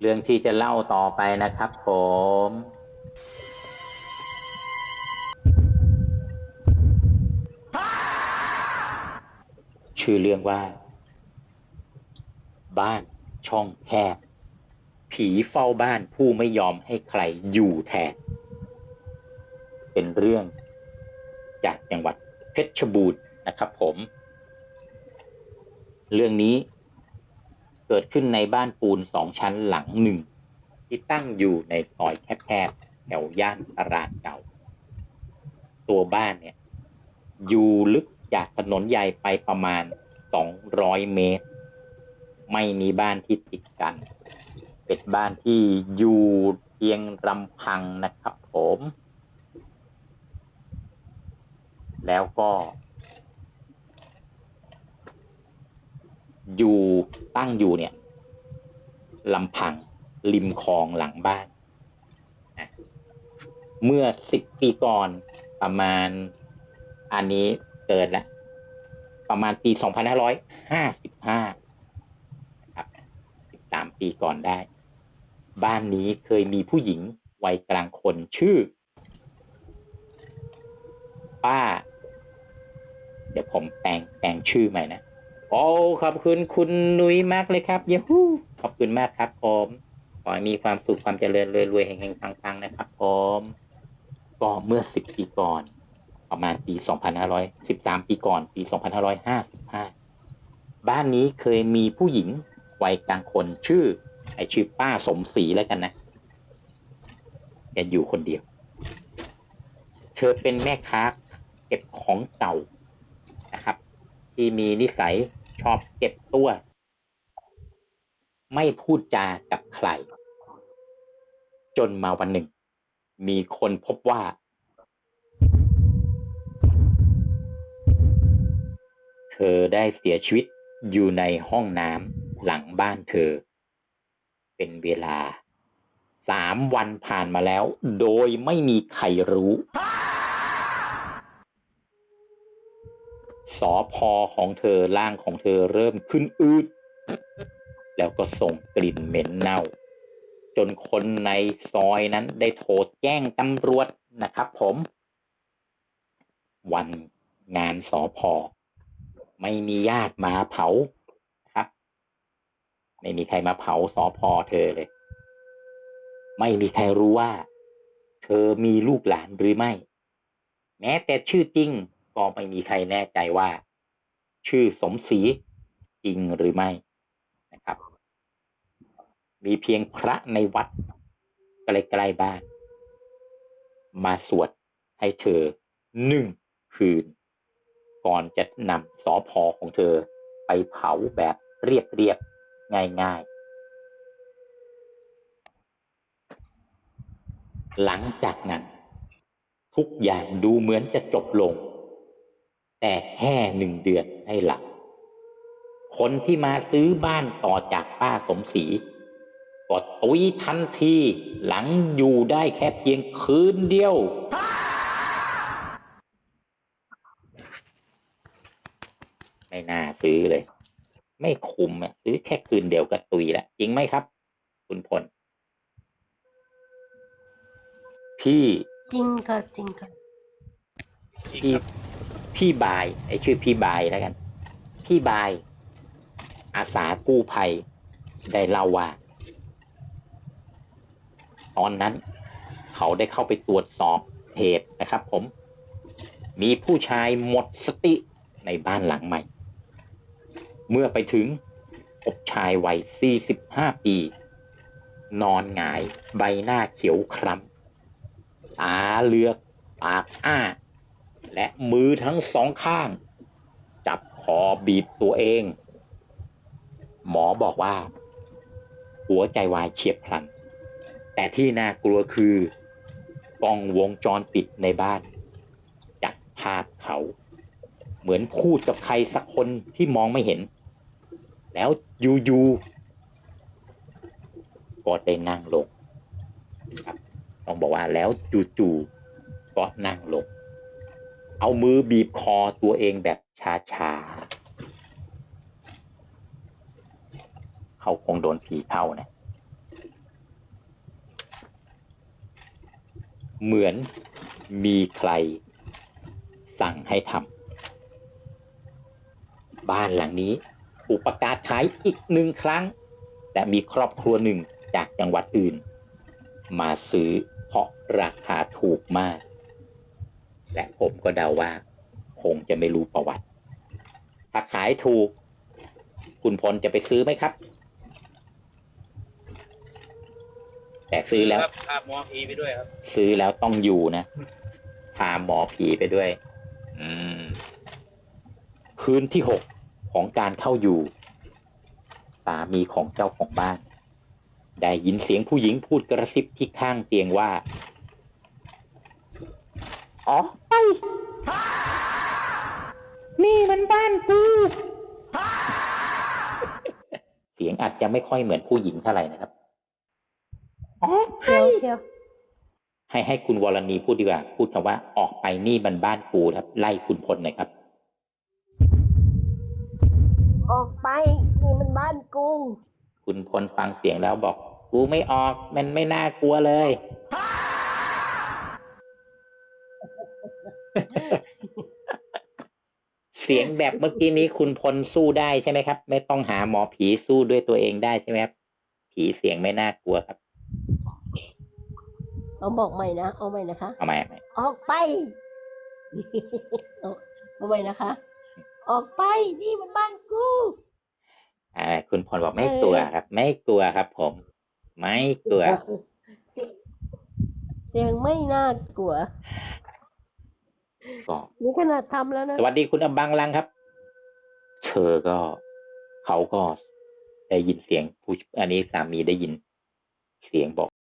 เรื่องที่จะเล่าต่อไปนะครับผม ชื่อเรื่องว่า บ้านช่องแคบผีเฝ้าบ้านผู้ไม่ยอมให้ใครอยู่แทน เป็นเรื่องจากจังหวัดเพชรบูรณ์นะครับผม เรื่องนี้ เกิดขึ้นในบ้านปูนสองชั้นหลังหนึ่ง ที่ตั้งอยู่ในซอยแคบๆแถวย่านตลาดเก่า ตัวบ้านเนี่ย อยู่ลึกจากถนนใหญ่ไปประมาณ200เมตร ไม่มีบ้านที่ติดกัน เป็นบ้านที่อยู่เพียงลำพังนะครับผม แล้วก็ ยู่ตั้งอยู่เนี่ยลำพังริมคลองหลังบ้าน เมื่อสิบปีก่อนประมาณอันนี้เกิดล้วประมาณปี2555นะครับ13ปีก่อนได้ บ้านนี้เคยมีผู้หญิงวัยกลางคนชื่อ ป้า เดี๋ยวผมแปลงแปลงชื่อใหม่นะ โอ้ขอบคุณคุณนุ้ยมากเลยครับเยฮูขอบคุณมากครับผมขอให้มีความสุขความเจริญรวยรวยๆแห่งๆปังๆนะครับผมก็เมื่อสิบปีก่อน ประมาณปี2513ปีก่อน ปี2555บ้านนี้เคยมีผู้หญิงวัยกลางคนชื่อ ไอชื่อป้าสมศรีแล้วกันนะแกอยู่คนเดียว เธอเป็นแม่ค้าเก็บของเก่านะครับ ที่มีนิสัย ชอบเก็บตัว ไม่พูดจากับใคร จนมาวันหนึ่ง มีคนพบว่า เธอได้เสียชีวิตอยู่ในห้องน้ำหลังบ้านเธอ เป็นเวลาสามวันผ่านมาแล้ว โดยไม่มีใครรู้ สอพอของเธอร่างของเธอเริ่มขึ้นอืดแล้วก็ส่งกลิ่นเหม็นเน่า จนคนในซอยนั้นได้โทรแจ้งตำรวจนะครับผม วันงานสอพอไม่มีญาติมาเผาครับ ไม่มีใครมาเผาสอพอเธอเลย ไม่มีใครรู้ว่า เธอมีลูกหลานหรือไม่ แม้แต่ชื่อจริง ก็ไม่มีใครแน่ใจว่า ชื่อสมศรีจริงหรือไม่นะครับ มีเพียงพระในวัดใกล้ๆบ้าน มาสวดให้เธอหนึ่งคืน ก่อนจะนำสอพอของเธอไปเผาแบบเรียบๆง่ายๆ หลังจากนั้น ทุกอย่างดูเหมือนจะจบลง แต่แค่หนึ่งเดือนให้หลัง คนที่มาซื้อบ้านต่อจากป้าสมศรีก็ตุยทันทีหลังอยู่ได้แค่เพียงคืนเดียว ไม่น่าซื้อเลย ไม่คุ้มอะซื้อแค่คืนเดียวก็ตุยแล้วจริงไหมครับ คุณพลพี่จริงค่ะจริงค่ะพี่ พี่บายไอชื่อพี่บายแล้วกัน พี่บาย อาสากู้ภัยได้เล่าว่า ตอนนั้น เขาได้เข้าไปตรวจสอบเหตุนะครับ ผม มีผู้ชายหมดสติในบ้านหลังใหม่ เมื่อไปถึงพบชายวัย 45 ปี นอนหงายใบหน้าเขียวคล้ำตาเลือก ปากอ้า และมือทั้งสองข้าง จับคอบีบตัวเอง หมอบอกว่า หัวใจวายเฉียบพลัน แต่ที่น่ากลัวคือกล้องวงจรปิดในบ้านจับภาพเขา เหมือนพูดกับใครสักคนที่มองไม่เห็น แล้วอยู่ๆก็ได้นั่งลงครับต้องบอกว่าแล้วจู่ๆก็นั่งลง เอามือบีบคอตัวเองแบบช้าๆ เขาคงโดนผีเข้านะ เหมือนมีใครสั่งให้ทำบ้านหลังนี้ อุปการขายอีกหนึ่งครั้ง แต่มีครอบครัวหนึ่งจากจังหวัดอื่น มาซื้อเพราะราคาถูกมาก และผมก็เดาว่า คงจะไม่รู้ประวัติ ถ้าขายถูก คุณพลจะไปซื้อไหมครับ แต่ซื้อแล้วครับพาหมอผีไปด้วยครับ ซื้อแล้วต้องอยู่นะ พาหมอผีไปด้วย อืม คืนที่หกของการเข้าอยู่สามีของเจ้าของบ้าน ได้ยินเสียงผู้หญิงพูดกระซิบที่ข้างเตียงว่า อ๋อไป นี่มันบ้านกู เสียงอาจจะไม่ค่อยเหมือนผู้หญิงเท่าไหร่นะครับอ๋อเชียวเชียวให้ให้คุณวรณีพูดดีกว่า พูดคำว่าออกไปนี่มันบ้านกูครับ ไล่คุณพลหน่อยครับ ออกไป นี่มันบ้านกู คุณพลฟังเสียงแล้วบอก กูไม่ออก มันไม่น่ากลัวเลย เสียงแบบเมื่อกี้นี้คุณพลสู้ได้ใช่ไหมครับ ไม่ต้องหาหมอผีสู้ด้วยตัวเองได้ใช่ไหมครับ ผีเสียงไม่น่ากลัวครับ เอาบอกใหม่นะ เอาใหม่นะคะ เอาใหม่เอาใหม่ออกไป เอาเอาใหม่นะคะ ออกไป นี่มันบ้านกู อ่า คุณพลบอกไม่กลัวครับ ไม่กลัวครับ ผม ไม่กลัว เสียงเสียงไม่น่ากลัว ก็นี่ขนาดทำแล้วนะสวัสดีคุณอบังลังครับ เธอก็ เขาก็ได้ยินเสียงผู้อันนี้สามีได้ยิน เสียงบอก